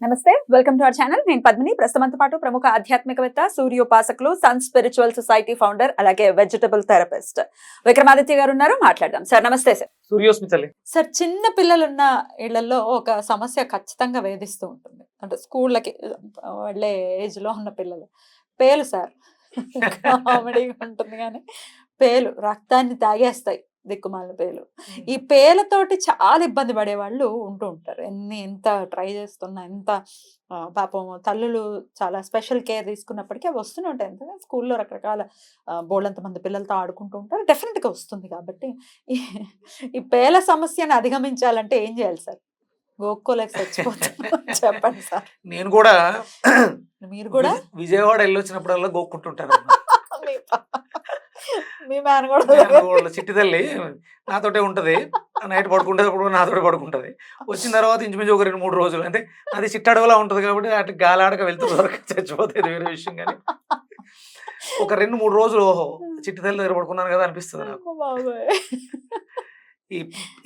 నమస్తే welcome to our channel. నేను పద్మిని. ప్రస్తుతంతో పాటు ప్రముఖ ఆధ్యాత్మికవేత్త సూర్యోపాసకులు సన్ స్పిరిచువల్ సొసైటీ ఫౌండర్ అలాగే వెజిటబుల్ థెరపిస్ట్ విక్రమాదిత్య గారు ఉన్నారు మాట్లాడదాం. సార్ నమస్తే సార్. సూర్యోస్మి తల్లి. సార్ చిన్న పిల్లలున్న ఇళ్ళలో ఒక సమస్య ఖచ్చితంగా వేధిస్తూ ఉంటుంది. అంటే స్కూళ్ళకి వెళ్ళే ఏజ్లో ఉన్న పిల్లలు. పేలు సార్. కామెడీగా ఉంటుంది కానీ పేలు రక్తాన్ని తాగేస్తాయి. దిక్కుమాలిన పేలు. ఈ పేలతోటి చాలా ఇబ్బంది పడే వాళ్ళు ఉంటూ ఉంటారు. ఎన్ని ఎంత ట్రై చేస్తున్నా ఎంత పాపం తల్లులు చాలా స్పెషల్ కేర్ తీసుకున్నప్పటికీ అవి వస్తూనే ఉంటాయి. ఎందుకంటే స్కూల్లో రకరకాల బోళ్ళంత మంది పిల్లలతో ఆడుకుంటూ ఉంటారు. డెఫినెట్గా వస్తుంది కాబట్టి ఈ పేల సమస్యను అధిగమించాలంటే ఏం చేయాలి సార్? గోక్కోలేక చెప్పండి సార్. నేను కూడా మీరు కూడా? విజ- విజయవాడ వెళ్ళొచ్చినప్పుడల్లా గోక్కుంటుంటాను మీ పా- మీ మ్యాన్ కూడా వాళ్ళ చిట్టి తల్లి. నాతోటే ఉంటది. నైట్ పడుకుంటేటప్పుడు నాతోటే పడుకుంటది. వచ్చిన తర్వాత ఇంచుమించు ఒక రెండు మూడు రోజులు. అంటే అది చిట్టడవలా ఉంటది కాబట్టి అటు గాలాడక వెళ్తూ వరకు చచ్చిపోతుంది వేరే విషయం కానీ. ఒక రెండు మూడు రోజులు ఓహో చిట్టి తల్లి దగ్గర పడుకున్నాను కదా అనిపిస్తుంది నాకు.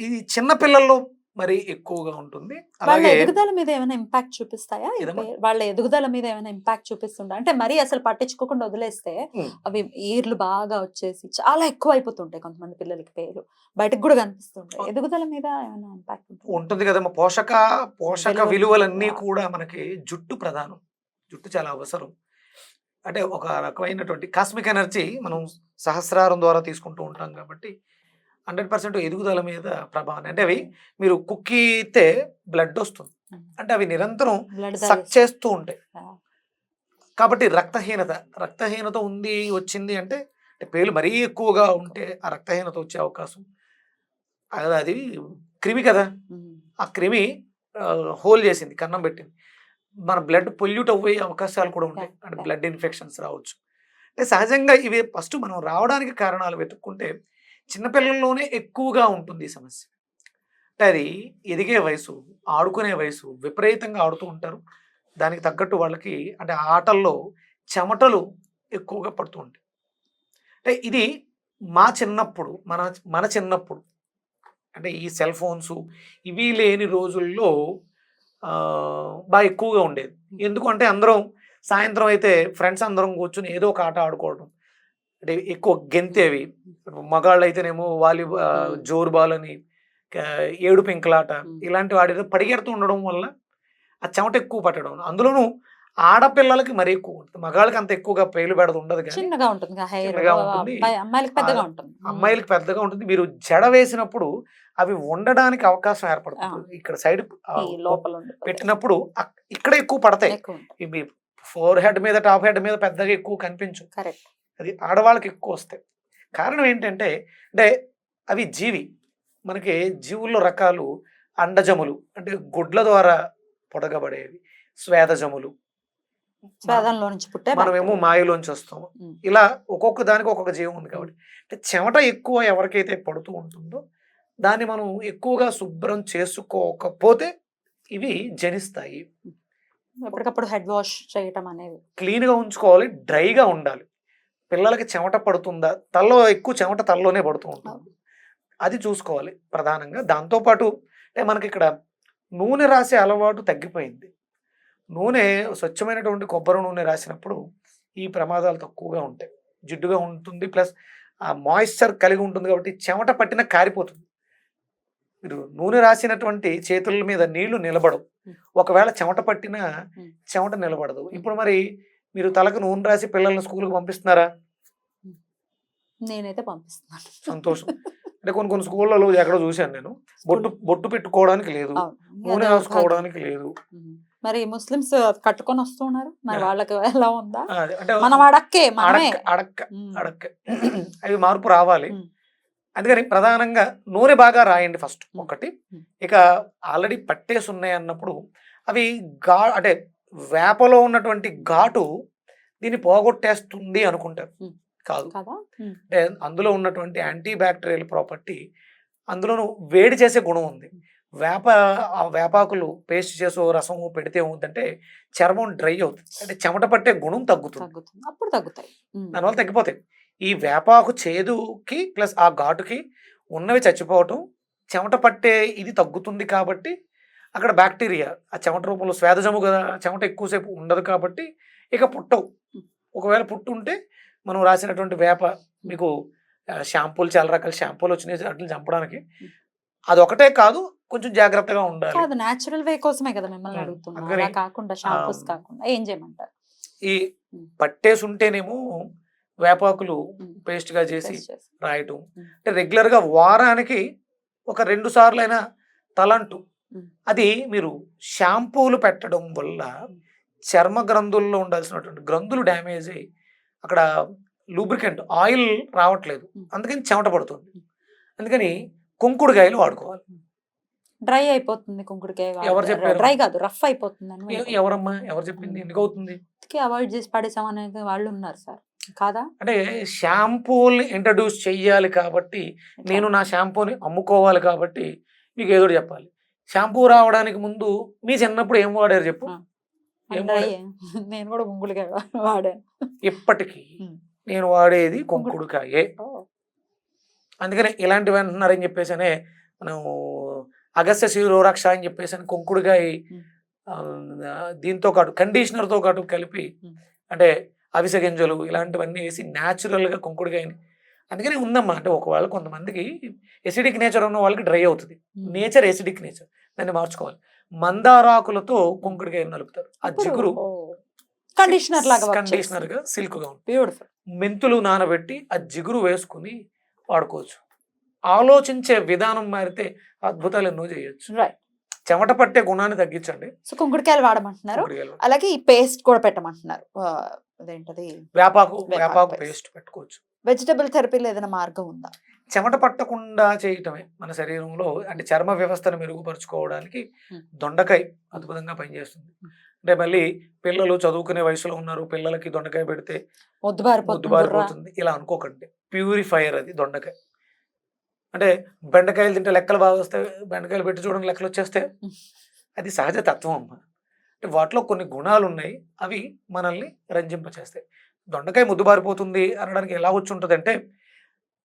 ఈ చిన్న పిల్లల్లో మరి ఎక్కువగా ఉంటుంది. వాళ్ళ అలాగే ఎదుగుదల మీద ఏమైనా ఇంపాక్ట్ చూపిస్తాయా? వాళ్ళ ఎదుగుదల మీద ఏమైనా ఇంపాక్ట్ చూపిస్తుందా అంటే మరీ అసలు పట్టించుకోకుండా వదిలేస్తే. అవి ఈర్లు బాగా వచ్చేసి చాలా ఎక్కువ అయిపోతుంటాయి కొంతమంది పిల్లలకి పేరు బయటకు కూడా కనిపిస్తుంటాయి. ఎదుగుదల మీద ఏమైనా ఇంపాక్ట్ ఉంటుంది? ఉంటుంది కదమ్మా. పోషక పోషక విలువలు విలువలన్నీ కూడా. కూడా మనకి జుట్టు ప్రధానం. జుట్టు చాలా అవసరం. అంటే ఒక రకమైనటువంటి కాస్మిక్ ఎనర్జీ మనం సహస్రారం ద్వారా తీసుకుంటూ ఉంటాం కాబట్టి హండ్రెడ్ పర్సెంట్ ఎదుగుదల మీద ప్రభావం అంటే అవి మీరు కుక్కితే బ్లడ్ వస్తుంది. అంటే అవి నిరంతరం సక్ చేస్తూ ఉంటాయి. కాబట్టి రక్తహీనత రక్తహీనత ఉంది వచ్చింది అంటే అంటే పేలు మరీ ఎక్కువగా ఉంటే ఆ రక్తహీనత వచ్చే అవకాశం. అది అది క్రిమి కదా. ఆ క్రిమి హోల్ చేసింది కన్నం పెట్టింది. మన బ్లడ్ పొల్యూట్ అయ్యే అవకాశాలు కూడా ఉంటాయి. అంటే. బ్లడ్ ఇన్ఫెక్షన్స్ రావచ్చు. అంటే సహజంగా ఇవి ఫస్ట్ మనం రావడానికి కారణాలు వెతుక్కుంటే చిన్నపిల్లల్లోనే ఎక్కువగా ఉంటుంది ఈ సమస్య. అంటే అది ఎదిగే వయసు ఆడుకునే వయసు విపరీతంగా ఆడుతూ ఉంటారు. దానికి తగ్గట్టు వాళ్ళకి అంటే ఆటల్లో చెమటలు ఎక్కువగా పడుతూ ఉంటాయి. అంటే ఇది మా చిన్నప్పుడు మన మన చిన్నప్పుడు అంటే ఈ సెల్ ఫోన్స్ ఇవి లేని రోజుల్లో బాగా ఎక్కువగా ఉండేది. ఎందుకంటే అందరం సాయంత్రం అయితే ఫ్రెండ్స్ అందరం కూర్చుని ఏదో ఒక ఆట ఆడుకోవడం అంటే ఎక్కువ గెంతేవి. మగాళ్ళు అయితేనేమో వాలీబాల్ Hmm. జోరు బాల్ అని ఏడు పెంకులాట. ఇలాంటివి ఆడేది పరిగెడుతూ ఉండడం వల్ల ఆ చెమట ఎక్కువ పట్టడం అందులోనూ ఆడపిల్లలకి మరీ ఎక్కువ ఉంటుంది. మగాళ్ళకి అంత ఎక్కువగా పేలు పెడదు ఉండదు చిన్నగా ఉంటుంది. అమ్మాయిలకి పెద్దగా ఉంటుంది. అమ్మాయిలకి పెద్దగా ఉంటుంది. మీరు జడ వేసినప్పుడు అవి ఉండడానికి అవకాశం ఏర్పడుతుంది. ఇక్కడ సైడ్ లోపల. పెట్టినప్పుడు ఇక్కడ ఎక్కువ పడతాయి. ఫోర్ హెడ్ మీద టాప్ హెడ్ మీద పెద్దగా ఎక్కువ కనిపించు కరెక్ట్. అది ఆడవాళ్ళకి ఎక్కువ వస్తాయి. కారణం ఏంటంటే అంటే అవి జీవి. మనకి జీవుల్లో రకాలు అండజములు అంటే గుడ్ల ద్వారా పొడగబడేవి స్వేదజములు. స్వేదంలో నుంచి పుట్టే మనమేమో. మాయలోంచి వస్తాము. ఇలా ఒక్కొక్క దానికి ఒక్కొక్క జీవం ఉంది కాబట్టి. అంటే చెమట ఎక్కువ ఎవరికైతే పడుతూ ఉంటుందో దాన్ని మనం ఎక్కువగా శుభ్రం చేసుకోకపోతే ఇవి జనిస్తాయి. ఎప్పటికప్పుడు హెడ్ వాష్ చేయటం అనేది. క్లీన్గా ఉంచుకోవాలి డ్రైగా ఉండాలి. పిల్లలకి చెమట పడుతుందా? తల్లో ఎక్కువ చెమట తల్లోనే పడుతూ ఉంటుంది. అది చూసుకోవాలి ప్రధానంగా. దాంతోపాటు అంటే మనకి ఇక్కడ నూనె రాసే అలవాటు తగ్గిపోయింది. నూనె స్వచ్ఛమైనటువంటి కొబ్బరి నూనె రాసినప్పుడు ఈ ప్రమాదాలు తక్కువగా ఉంటాయి. జిడ్డుగా ఉంటుంది. ప్లస్ ఆ మాయిశ్చర్ కలిగి ఉంటుంది కాబట్టి చెమట పట్టిన కారిపోతుంది. మీరు నూనె రాసినటువంటి చేతుల మీద నీళ్ళు నిలబడవు. ఒకవేళ చెమట పట్టిన చెమట నిలబడదు. ఇప్పుడు మరి మీరు తలకు నూనె రాసి పిల్లల్ని స్కూల్కి పంపిస్తున్నారా? నేనైతే పంపిస్తున్నాను. సంతోషం. అంటే కొన్ని కొన్ని స్కూళ్ళలో ఎక్కడో చూశాను నేను. బొట్టు బొట్టు పెట్టుకోవడానికి లేదు. నూనె రాసుకోవడానికి లేదు. మరి ముస్లిమ్స్ కట్టుకొని వస్తున్నారు మరి. వాళ్ళకి ఎలా ఉందా? మనం అడక్కే అడక్క అడక్క. అవి మార్పు రావాలి. అందుకని ప్రధానంగా నూనె బాగా రాయండి ఫస్ట్. ఒకటి. ఇక ఆల్రెడీ పట్టేసి ఉన్నాయి అన్నప్పుడు అవి ఘా అంటే వేపలో ఉన్నటువంటి ఘాటు దీన్ని పోగొట్టేస్తుంది అనుకుంటారు. కాదు. అంటే అందులో ఉన్నటువంటి యాంటీ బ్యాక్టీరియల్ ప్రాపర్టీ అందులోనూ వేడి చేసే గుణం ఉంది. వేప ఆ వేపాకులు పేస్ట్ చేసో రసం పెడితే ఏమవుతుందంటే చర్మం డ్రై అవుతుంది. అంటే చెమట పట్టే గుణం తగ్గుతుంది. అప్పుడు తగ్గుతాయి. దానివల్ల తగ్గిపోతాయి. ఈ వేపాకు చేదుకి ప్లస్ ఆ ఘాటుకి ఉన్నవి చచ్చిపోవటం చెమట పట్టే ఇది తగ్గుతుంది కాబట్టి అక్కడ బ్యాక్టీరియా ఆ చెమట రూపంలో స్వేదజము కదా చెమట ఎక్కువసేపు ఉండదు కాబట్టి ఇక పుట్టవు. ఒకవేళ పుట్టుంటే మనం రాసినటువంటి వేప మీకు షాంపూలు చాలా రకాల షాంపూలు వచ్చినాయి వాటిని చంపడానికి. అది ఒకటే కాదు కొంచెం జాగ్రత్తగా ఉండాలి. కాదు నేచురల్ వే కోసమే కదా మిమ్మల్ని అడుగుతున్నా. కాకుండా షాంపూస్ కాకుండా ఏం చేయమంటారు? ఈ. పట్టేసి ఉంటేనేమో వేపాకులు paste గా చేసి. రాయటం. అంటే రెగ్యులర్గా వారానికి ఒక రెండు సార్లు అయినా తలంటు. అది మీరు షాంపూలు పెట్టడం వల్ల. చర్మ గ్రంథుల్లో ఉండాల్సినటువంటి గ్రంథులు డ్యామేజ్ అయ్యి అక్కడ లూబ్రికెంట్ ఆయిల్ రావట్లేదు. అందుకని చెమట పడుతుంది. అందుకని కుంకుడుకాయలు వాడుకోవాలి. డ్రై అయిపోతుంది కుంకుడికాయ ఎవరు చెప్పారు? డ్రై కాదు రఫ్ అయిపోతుంది ఎవరమ్మా? ఎవరు చెప్పింది? ఎందుకు అవుతుంది? అవాయిడ్ చేసి పడేసామనే వాళ్ళు ఉన్నారు సార్. కాదా? అంటే షాంపూల్ని ఇంట్రడ్యూస్ చెయ్యాలి కాబట్టి నేను నా షాంపూని అమ్ముకోవాలి కాబట్టి మీకు ఏదో చెప్పాలి. షాంపూ రావడానికి ముందు మీ చిన్నప్పుడు ఏం వాడారు చెప్పు? నేను కూడా కుంకుడికాయ వాడాను. ఇప్పటికీ. నేను వాడేది కొంకుడుకాయే అందుకనే ఇలాంటివి అంటున్నారని చెప్పేసనే మనం అగస్త్య శిరోరక్ష అని చెప్పేసి అని కొంకుడుకాయ దీంతో పాటు కండిషనర్తో పాటు కలిపి. అంటే అవిసె గింజలు ఇలాంటివన్నీ వేసి న్యాచురల్గా కొంకుడుకాయని అందుకని ఉందమ్మా అంటే ఒకవేళ కొంతమందికి ఎసిడిక్ నేచర్ ఉన్న వాళ్ళకి డ్రై అవుతుంది. నేచర్ ఎసిడిక్ నేచర్ దాన్ని మార్చుకోవాలి. మందారాకులతో కొంకుడుకాయలు నలుపుతారు. ఆ జిగురు కండిషనర్ లాగా కండిషనర్గా సిల్క్గా ఉంటుంది. బ్యూటిఫుల్ మెంతులు నానబెట్టి ఆ జిగురు వేసుకుని వాడుకోవచ్చు. ఆలోచించే విధానం మారితే అద్భుతాలు ఎన్నో చేయొచ్చు. రైట్ చెమట పట్టే గుణాన్ని తగ్గించండి. సో కుంకుడికాయలు వాడమంటున్నారు. అలాగే ఈ పేస్ట్ కూడా పెట్టమంటున్నారు. అదేంటది? వేపాకు వేపాకు. పేస్ట్ పెట్టుకోవచ్చు. వెజిటబుల్ థెరపీలో ఏదైనా మార్గం ఉందా? చెమట పట్టకుండా చేయటమే మన శరీరంలో అంటే చర్మ వ్యవస్థను మెరుగుపరుచుకోవడానికి. దొండకాయ అద్భుతంగా పనిచేస్తుంది. అంటే మళ్ళీ పిల్లలు చదువుకునే వయసులో ఉన్నారు పిల్లలకి దొండకాయ పెడితే మొద్దుబారిపోతుంది ఇలా అనుకోకండి. ప్యూరిఫైయర్ అది దొండకాయ. అంటే బెండకాయలు తింటే లెక్కలు బాగా వస్తాయి బెండకాయలు పెట్టి చూడండి లెక్కలు వచ్చేస్తే. అది సహజ తత్వం అమ్మ. అంటే వాటిలో కొన్ని గుణాలు ఉన్నాయి అవి మనల్ని రంజింపచేస్తాయి. దొండకాయ ముద్దుబారిపోతుంది అనడానికి ఎలా వచ్చి ఉంటుంది అంటే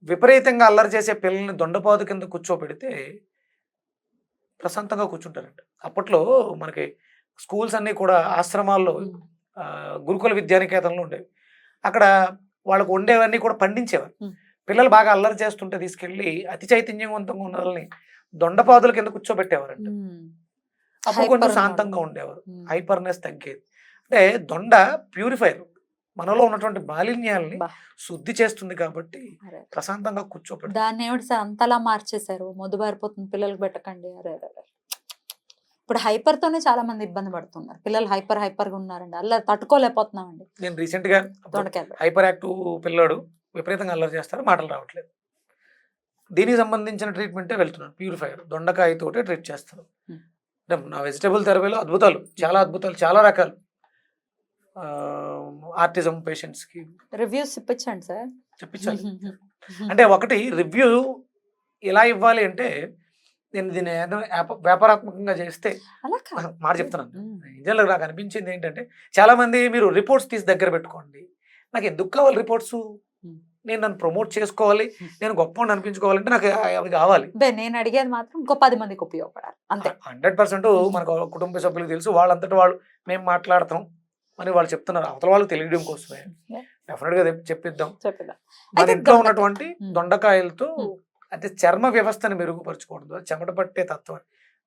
విపరీతంగా అల్లరి చేసే పిల్లల్ని దొండపాదు కింద కూర్చోబెడితే ప్రశాంతంగా కూర్చుంటారంట అప్పట్లో మనకి స్కూల్స్ అన్నీ కూడా ఆశ్రమాల్లో గురుకుల విద్యానికేతనంలో ఉండేవి అక్కడ వాళ్ళకు వండేవన్నీ కూడా పండించేవారు. పిల్లలు బాగా అల్లరి చేస్తుంటే తీసుకెళ్ళి అతి చైతన్యవంతంగా ఉన్న వాళ్ళని దొండపాదుల కింద కూర్చోబెట్టేవారంట. అప్పుడు కొంచెం శాంతంగా. ఉండేవారు. హైపర్నెస్ తగ్గేది అంటే దొండ ప్యూరిఫైర్ మనలో ఉన్నటువంటి మాలిన్యాలని. శుద్ధి చేస్తుంది కాబట్టి. ప్రశాంతంగా కూర్చోబెడతారు దాన్ని ఏమిటి సార్? అంతలా మార్చేశారు. మొద్దుబారిపోతుంది పిల్లలకు పెట్టకండి. అరే. ఇప్పుడు హైపర్ తోనే చాలా మంది ఇబ్బంది పడుతున్నారు. పిల్లలు హైపర్ హైపర్గా ఉన్నారండి. అలా తట్టుకోలేకపోతున్నామండి. నేను రీసెంట్గా హైపర్ యాక్టివ్ పిల్లాడు విపరీతంగా అల్లరి చేస్తారు. మాటలు రావట్లేదు. దీనికి సంబంధించిన ట్రీట్మెంటే వెళ్తున్నాను. ప్యూరిఫైయర్. దొండకాయతోటే ట్రీట్ చేస్తాను. Hmm. అంటే నా వెజిటబుల్ థెరపీలో అద్భుతాలు. చాలా అద్భుతాలు. చాలా రకాలు. ఆర్టిజం పేషెంట్స్కి రివ్యూస్ ఇప్పించండి సార్. చెప్పించాలి. అంటే ఒకటి రివ్యూ ఎలా ఇవ్వాలి అంటే నేను దీన్ని వ్యాపారాత్మకంగా చేస్తే మాట చెప్తున్నాను. నిజంగా నాకు అనిపించింది ఏంటంటే చాలా మంది మీరు రిపోర్ట్స్ తీసి దగ్గర పెట్టుకోండి. నాకు ఎందుకు కావాలి రిపోర్ట్స్. నేను నన్ను ప్రమోట్ చేసుకోవాలి. నేను గొప్ప అనిపించుకోవాలంటే నాకు అవి కావాలి. నేను అడిగేది మాత్రం ఇంకో పది మందికి ఉపయోగపడాలి. అంతే. హండ్రెడ్ పర్సెంట్ మనకు కుటుంబ సభ్యులకు తెలుసు వాళ్ళంతటి వాళ్ళు మేము మాట్లాడతాం. అని వాళ్ళు చెప్తున్నారు అవతల వాళ్ళు తెలియడం కోసమే. డెఫినెట్గా చెప్- చెప్పిద్దాం చెప్పేదా మన ఇంట్లో. ఉన్నటువంటి. దొండకాయలతో. అంటే చర్మ వ్యవస్థను మెరుగుపరచుకోవడం ద్వారా చెమట పట్టే తత్వం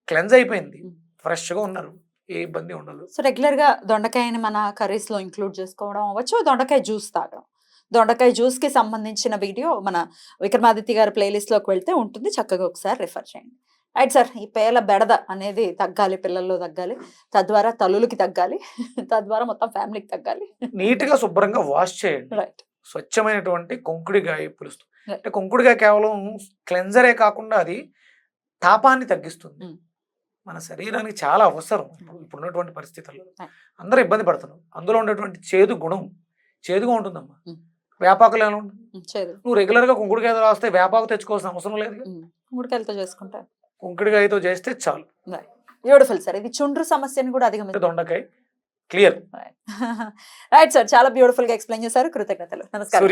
క్లెన్స్ అయిపోయింది. ఫ్రెష్గా ఉన్నారు ఏ ఇబ్బంది ఉండదు సో రెగ్యులర్గా దొండకాయని మన కర్రీస్లో ఇంక్లూడ్ చేసుకోవడం అవ్వచ్చు దొండకాయ జ్యూస్ తాగడం దొండకాయ జ్యూస్కి సంబంధించిన వీడియో మన విక్రమాదిత్య గారి ప్లేలిస్ట్లోకి వెళ్తే ఉంటుంది చక్కగా ఒకసారి రిఫర్ చేయండి రైట్ సార్ ఈ పేల బెడద అనేది తగ్గాలి పిల్లల్లో తగ్గాలి. తద్వారా తల్లులకి తగ్గాలి. తద్వారా మొత్తం ఫ్యామిలీకి తగ్గాలి. నీట్గా శుభ్రంగా వాష్ చేయండి. రైట్. స్వచ్ఛమైనటువంటి కొంకుడికాయ పులుస్తు Yeah. అంటే కొంకుడికాయ కేవలం క్లెన్జరే కాకుండా అది తాపాన్ని తగ్గిస్తుంది. మన శరీరానికి చాలా అవసరం. ఇప్పుడు ఇప్పుడున్నటువంటి పరిస్థితుల్లో. అందరూ ఇబ్బంది పడుతున్నారు. అందులో ఉండేటువంటి చేదు గుణం చేదుగా ఉంటుందమ్మా. వేపాకులు ఎలా ఉంటుంది నువ్వు రెగ్యులర్గా కుంకుడుకాయ రాస్తే వేపాకు తెచ్చుకోవాల్సిన అవసరం లేదు ఉడికాయలతో చేసుకుంటా కుంకుడుకాయతో చేస్తే చాలు. బ్యూటిఫుల్ సార్ ఇది చుండ్రు సమస్యను కూడా అధిగమించారు దొండకాయ క్లియర్ రైట్ సార్ చాలా బ్యూటిఫుల్గా ఎక్స్ప్లెయిన్ చేశారు. కృతజ్ఞతలు. నమస్కారం.